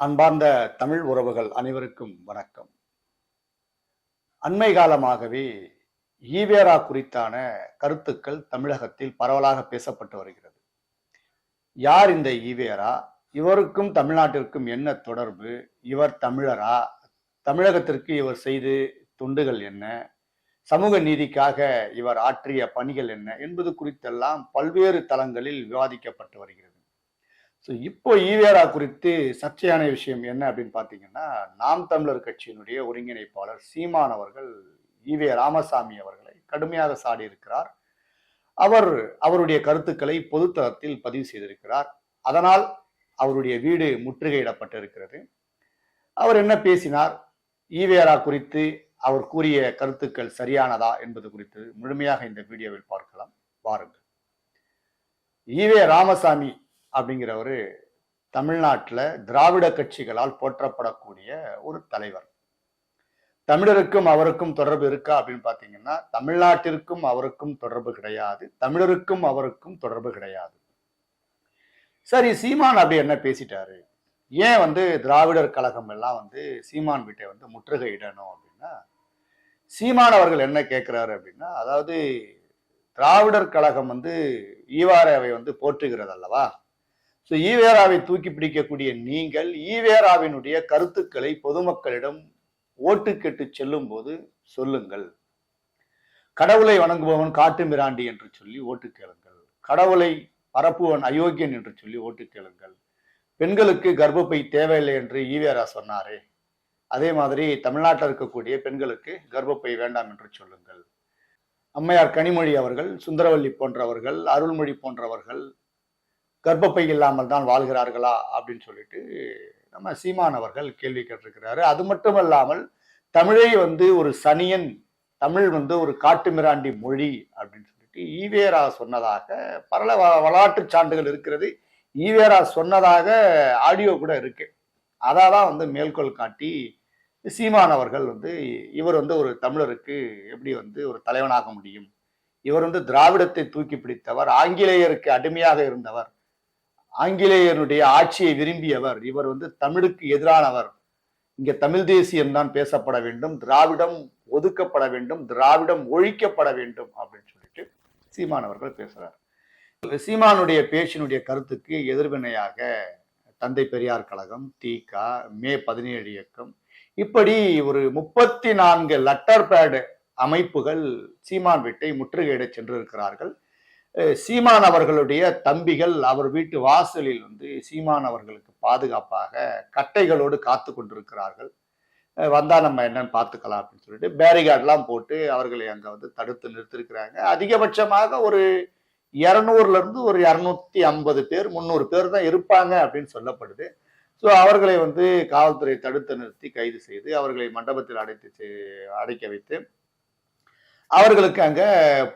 அன்பார்ந்த தமிழ் உறவுகள் அனைவருக்கும் வணக்கம். அண்மை காலமாகவே ஈவேரா குறித்தான கருத்துக்கள் தமிழகத்தில் பரவலாக பேசப்பட்டு வருகிறது. யார் இந்த ஈவேரா? இவருக்கும் தமிழ்நாட்டிற்கும் என்ன தொடர்பு? இவர் தமிழரா? தமிழகத்திற்கு இவர் செய்து தொண்டுகள் என்ன? சமூக நீதிக்காக இவர் ஆற்றிய பணிகள் என்ன? என்பது குறித்தெல்லாம் பல்வேறு தளங்களில் விவாதிக்கப்பட்டு வருகிறது. ஸோ இப்போ ஈவேரா குறித்து சர்ச்சையான விஷயம் என்ன அப்படின்னு பார்த்தீங்கன்னா நாம் தமிழர் கட்சியினுடைய ஒருங்கிணைப்பாளர் சீமான் அவர்கள் ஈவே ராமசாமி அவர்களை கடுமையாக சாடியிருக்கிறார். அவர் அவருடைய கருத்துக்களை பொதுத்தளத்தில் பதிவு செய்திருக்கிறார். அதனால் அவருடைய வீடு முற்றுகையிடப்பட்டிருக்கிறது. அவர் என்ன பேசினார்? ஈவேரா குறித்து அவர் கூறிய கருத்துக்கள் சரியானதா என்பது குறித்து முழுமையாக இந்த வீடியோவில் பார்க்கலாம். வாருங்கள். ஈவே ராமசாமி அப்படிங்கிறவர் தமிழ்நாட்டில் திராவிட கட்சிகளால் போற்றப்படக்கூடிய ஒரு தலைவர். தமிழருக்கும் அவருக்கும் தொடர்பு இருக்கா அப்படின்னு பார்த்தீங்கன்னா தமிழ்நாட்டிற்கும் அவருக்கும் தொடர்பு கிடையாது தமிழருக்கும் அவருக்கும் தொடர்பு கிடையாது. சரி சீமான் அப்படி என்ன பேசிட்டாரு? ஏன் வந்து திராவிடர் கழகம் எல்லாம் வந்து சீமான் வீட்டை வந்து முற்றுகையிடணும் அப்படின்னா சீமான் அவர்கள் என்ன கேட்கிறாரு அப்படின்னா அதாவது திராவிடர் கழகம் வந்து ஈவாரவை வந்து போற்றுகிறது அல்லவா? ஸோ ஈவேராவை தூக்கி பிடிக்கக்கூடிய நீங்கள் ஈவேராவினுடைய கருத்துக்களை பொதுமக்களிடம் ஓட்டு கேட்டு செல்லும் போது சொல்லுங்கள். கடவுளை வணங்குபவன் காட்டு மிராண்டி என்று சொல்லி ஓட்டு கேளுங்கள். கடவுளை பரப்புவன் அயோக்கியன் என்று சொல்லி ஓட்டு கேளுங்கள். பெண்களுக்கு கர்ப்பப்பை தேவையில்லை என்று ஈவேரா சொன்னாரே. அதே மாதிரி தமிழ்நாட்டில் இருக்கக்கூடிய பெண்களுக்கு கர்ப்பப்பை வேண்டாம் என்று சொல்லுங்கள். அம்மையார் கனிமொழி அவர்கள் சுந்தரவல்லி போன்றவர்கள் அருள்மொழி போன்றவர்கள் கர்ப்பப்பை இல்லாமல் தான் வாழ்கிறார்களா அப்படின்னு சொல்லிட்டு நம்ம சீமான் அவர்கள் கேள்வி கேட்டிருக்கிறாரு. அது மட்டுமல்லாமல் தமிழை வந்து ஒரு சனியன் தமிழ் வந்து ஒரு காட்டு மிராண்டி மொழி அப்படின்னு சொல்லிட்டு ஈவேரா சொன்னதாக பல வரலாற்று சான்றுகள் இருக்கிறது. ஈவேரா சொன்னதாக ஆடியோ கூட இருக்கு. அதான் வந்து மேற்கோள் காட்டி சீமான் அவர்கள் வந்து இவர் வந்து ஒரு தமிழருக்கு எப்படி வந்து ஒரு தலைவனாக முடியும்? இவர் வந்து திராவிடத்தை தூக்கி பிடித்தவர் ஆங்கிலேயருக்கு அடிமையாக இருந்தவர் ஆங்கிலேயருடைய ஆட்சியை விரும்பியவர் இவர் வந்து தமிழுக்கு எதிரானவர். இங்க தமிழ் தேசியம் தான் பேசப்பட வேண்டும் திராவிடம் ஒதுக்கப்பட வேண்டும் திராவிடம் ஒழிக்கப்பட வேண்டும் அப்படின்னு சொல்லிட்டு சீமான் அவர்கள் பேசுறார். சீமானுடைய பேச்சினுடைய கருத்துக்கு எதிர்வினையாக தந்தை பெரியார் கழகம் தீக மே பதினேழு இயக்கம். இப்படி ஒரு முப்பத்தி நான்கு லெட்டர் பேடு அமைப்புகள் சீமான் வீட்டை முற்றுகையிட சென்றிருக்கிறார்கள். சீமான் அவர்களுடைய தம்பிகள் அவர் வீட்டு வாசலில் வந்து சீமான் அவர்களுக்கு பாதுகாப்பாக கட்டைகளோடு காத்து கொண்டிருக்கிறார்கள். வந்தா நம்ம என்னன்னு பார்த்துக்கலாம் அப்படின்னு சொல்லிட்டு பேரிகார்ட்லாம் போட்டு அவர்களை அங்கே வந்து தடுத்து நிறுத்திருக்கிறாங்க. அதிகபட்சமாக ஒரு இரநூறுல இருந்து ஒரு இரநூத்தி ஐம்பது பேர் முந்நூறு பேர் தான் இருப்பாங்க அப்படின்னு சொல்லப்படுது. ஸோ அவர்களை வந்து காவல்துறை தடுத்து நிறுத்தி கைது செய்து அவர்களை மண்டபத்தில் அடைத்து அடைக்க வைத்து அவர்களுக்கு அங்கே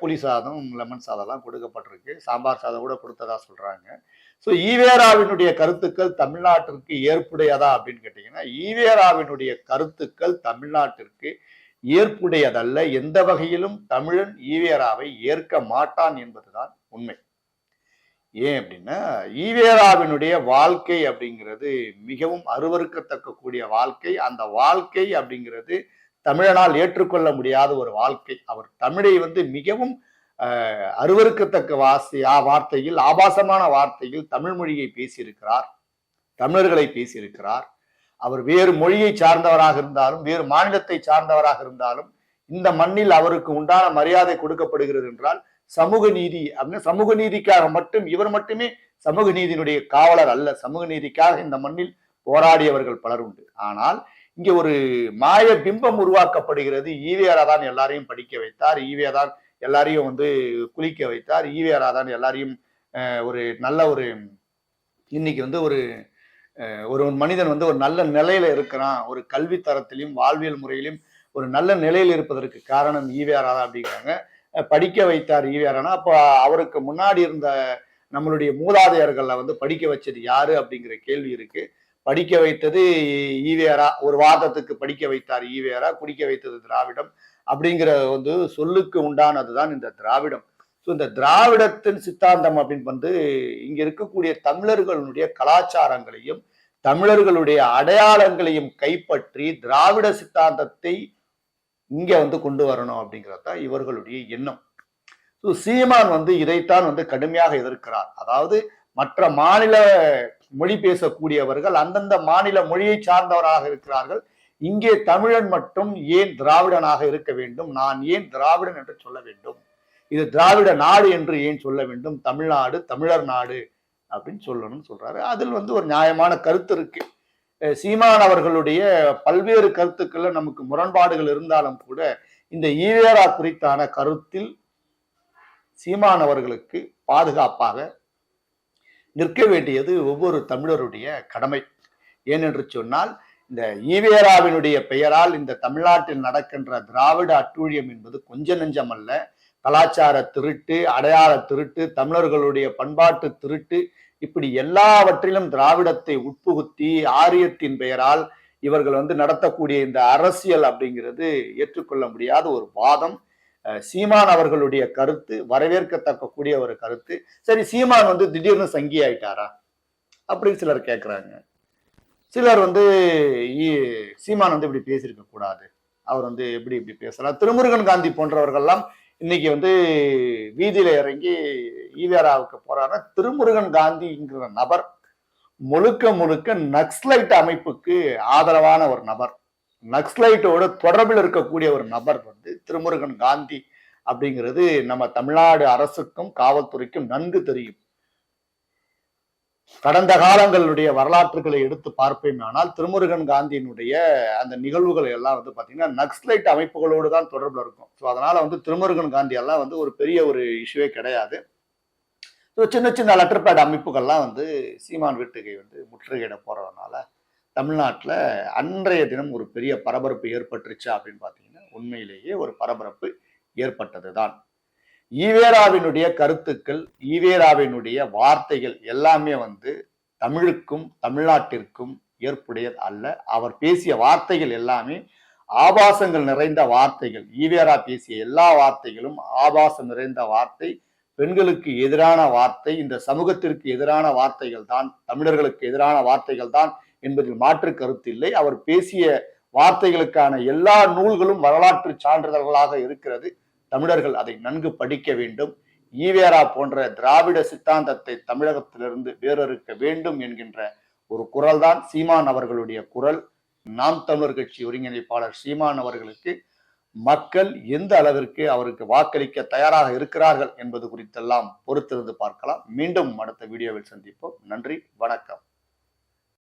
புளி சாதம் லெமன் சாதம்லாம் கொடுக்கப்பட்டிருக்கு. சாம்பார் சாதம் கூட கொடுத்ததா சொல்றாங்க. ஸோ ஈவேராவினுடைய கருத்துக்கள் தமிழ்நாட்டிற்கு ஏற்புடையதா அப்படின்னு கேட்டீங்கன்னா ஈவேராவினுடைய கருத்துக்கள் தமிழ்நாட்டிற்கு ஏற்புடையதல்ல. எந்த வகையிலும் தமிழன் ஈவேராவை ஏற்க மாட்டான் என்பதுதான் உண்மை. ஏன் அப்படின்னா ஈவேராவினுடைய வாழ்க்கை அப்படிங்கிறது மிகவும் அருவறுக்கத்தக்க கூடிய வாழ்க்கை. அந்த வாழ்க்கை அப்படிங்கிறது தமிழனால் ஏற்றுக்கொள்ள முடியாத ஒரு வாழ்க்கை. அவர் தமிழை வந்து மிகவும் அருவருக்கத்தக்க வாசி வார்த்தையில் ஆபாசமான வார்த்தையில் தமிழ் மொழியை பேசியிருக்கிறார். தமிழர்களை பேசியிருக்கிறார். அவர் வேறு மொழியை சார்ந்தவராக இருந்தாலும் வேறு மாநிலத்தை சார்ந்தவராக இருந்தாலும் இந்த மண்ணில் அவருக்கு உண்டான மரியாதை கொடுக்கப்படுகிறது என்றால் சமூக நீதி அப்படின்னு சமூக நீதிக்காக மட்டும் இவர் மட்டுமே சமூக நீதியினுடைய காவலர் அல்ல. சமூக நீதிக்காக இந்த மண்ணில் போராடியவர்கள் பலர் உண்டு. ஆனால் இங்க ஒரு மாய பிம்பம் உருவாக்கப்படுகிறது. ஈவேரா தான் எல்லாரையும் படிக்க வைத்தார். ஈவே தான் எல்லாரையும் வந்து குளிக்க வைத்தார். ஈவேரா தான் எல்லாரையும் ஒரு நல்ல ஒரு இன்னைக்கு வந்து ஒரு ஒரு மனிதன் வந்து ஒரு நல்ல நிலையில இருக்கிறான். ஒரு கல்வி தரத்திலையும் வாழ்வியல் முறையிலும் ஒரு நல்ல நிலையில் இருப்பதற்கு காரணம் ஈவேரா தான் அப்படிங்கிறாங்க. படிக்க வைத்தார் ஈவேரானா. அப்போ அவருக்கு முன்னாடி இருந்த நம்மளுடைய மூதாதையர்களை வந்து படிக்க வச்சது யாரு அப்படிங்கிற கேள்வி இருக்கு. படிக்க வைத்தது ஈவேரா ஒரு வாதத்துக்கு படிக்க வைத்தார் ஈவேரா குடிக்க வைத்தது திராவிடம் அப்படிங்கிற வந்து சொல்லுக்கு உண்டானது தான் இந்த திராவிடம். ஸோ இந்த திராவிடத்தின் சித்தாந்தம் அப்படின்னு வந்து இங்க இருக்கக்கூடிய தமிழர்களுடைய கலாச்சாரங்களையும் தமிழர்களுடைய அடையாளங்களையும் கைப்பற்றி திராவிட சித்தாந்தத்தை இங்க வந்து கொண்டு வரணும் அப்படிங்கிறது தான் இவர்களுடைய எண்ணம். ஸோ சீமான் வந்து இதைத்தான் வந்து கடுமையாக எதிர்க்கிறார். அதாவது மற்ற மாநில மொழி பேசக்கூடியவர்கள் அந்தந்த மாநில மொழியை சார்ந்தவராக இருக்கிறார்கள். இங்கே தமிழன் மட்டும் ஏன் திராவிடனாக இருக்க வேண்டும்? நான் ஏன் திராவிடன் என்று சொல்ல வேண்டும்? இது திராவிட நாடு என்று ஏன் சொல்ல வேண்டும்? தமிழ்நாடு தமிழர் நாடு அப்படின்னு சொல்லணும்னு சொல்றாரு. அதில் வந்து ஒரு நியாயமான கருத்து இருக்கு. சீமான் அவர்களுடைய பல்வேறு கருத்துக்கள்ல நமக்கு முரண்பாடுகள் இருந்தாலும் கூட இந்த ஈவேரா குறித்தான கருத்தில் சீமான் அவர்களுக்கு பாதுகாப்பாக நிற்க வேண்டியது ஒவ்வொரு தமிழருடைய கடமை. ஏனென்று சொன்னால் இந்த ஈவேராவினுடைய பெயரால் இந்த தமிழ்நாட்டில் நடக்கின்ற திராவிட அட்டூழியம் என்பது கொஞ்ச நெஞ்சமல்ல கலாச்சார திருட்டு அடையாள திருட்டு தமிழர்களுடைய பண்பாட்டு திருட்டு இப்படி எல்லாவற்றிலும் திராவிடத்தை உட்புகுத்தி ஆரியத்தின் பெயரால் இவர்கள் வந்து நடத்தக்கூடிய இந்த அரசியல் அப்படிங்கிறது ஏற்றுக்கொள்ள முடியாத ஒரு வாதம். சீமான் அவர்களுடைய கருத்து வரவேற்கத்தக்க கூடிய ஒரு கருத்து. சரி சீமான் வந்து திடீர்னு சங்கி ஆயிட்டாரா? அப்படின்னு சிலர் கேட்குறாங்க சிலர் வந்து ஈ- சீமான் வந்து இப்படி பேசியிருக்க கூடாது. அவர் வந்து எப்படி இப்படி பேசலாம்? திருமுருகன் காந்தி போன்றவர்கள்லாம் இன்னைக்கு வந்து வீதியில இறங்கி ஈவேராவுக்கு போறாரு திருமுருகன் காந்திங்கிற நபர் முழுக்க முழுக்க நக்ஸ்லைட் அமைப்புக்கு ஆதரவான ஒரு நபர். நக்ஸ்லைட்டோட தொடர்பில் இருக்கக்கூடிய ஒரு நபர் வந்து திருமுருகன் காந்தி அப்படிங்கிறது நம்ம தமிழ்நாடு அரசுக்கும் காவல்துறைக்கும் நன்கு தெரியும். கடந்த காலங்களுடைய வரலாற்றுகளை எடுத்து பார்ப்பேமானால் திருமுருகன் காந்தியினுடைய அந்த நிகழ்வுகள் எல்லாம் வந்து பாத்தீங்கன்னா நக்ஸ்லைட் அமைப்புகளோடு தான் தொடர்பில் இருக்கும். ஸோ அதனால வந்து திருமுருகன் காந்தி எல்லாம் வந்து ஒரு பெரிய ஒரு இஷ்யூவே கிடையாது. ஸோ சின்ன சின்ன லெட்டர் பேட் அமைப்புகள்லாம் வந்து சீமான் வீட்டுக்கை வந்து முற்றுகையிட போறதுனால தமிழ்நாட்டில் அன்றைய தினம் ஒரு பெரிய பரபரப்பு ஏற்பட்டுருச்சு அப்படின்னு பார்த்தீங்கன்னா உண்மையிலேயே ஒரு பரபரப்பு ஏற்பட்டது தான் ஈவேராவினுடைய கருத்துக்கள் ஈவேராவினுடைய வார்த்தைகள் எல்லாமே வந்து தமிழுக்கும் தமிழ்நாட்டிற்கும் ஏற்புடையது அல்ல. அவர் பேசிய வார்த்தைகள் எல்லாமே ஆபாசங்கள் நிறைந்த வார்த்தைகள். ஈவேரா பேசிய எல்லா வார்த்தைகளும் ஆபாசம் நிறைந்த வார்த்தை. பெண்களுக்கு எதிரான வார்த்தை இந்த சமூகத்திற்கு எதிரான வார்த்தைகள் தான் தமிழர்களுக்கு எதிரான வார்த்தைகள் தான் என்பதில் மாற்று கருத்து இல்லை. அவர் பேசிய வார்த்தைகளுக்கான எல்லா நூல்களும் வரலாற்று சான்றிதழ்களாக இருக்கிறது. தமிழர்கள் அதை நன்கு படிக்க வேண்டும். ஈவேரா போன்ற திராவிட சித்தாந்தத்தை தமிழகத்திலிருந்து வேறறுக்க வேண்டும் என்கின்ற ஒரு குரல் தான் சீமான் அவர்களுடைய குரல். நாம் தமிழர் கட்சி ஒருங்கிணைப்பாளர் சீமான் அவர்களுக்கு மக்கள் எந்த அளவிற்கு அவருக்கு வாக்களிக்க தயாராக இருக்கிறார்கள் என்பது குறித்தெல்லாம் பொறுத்திருந்து பார்க்கலாம். மீண்டும் அடுத்த வீடியோவில் சந்திப்போம். நன்றி வணக்கம்.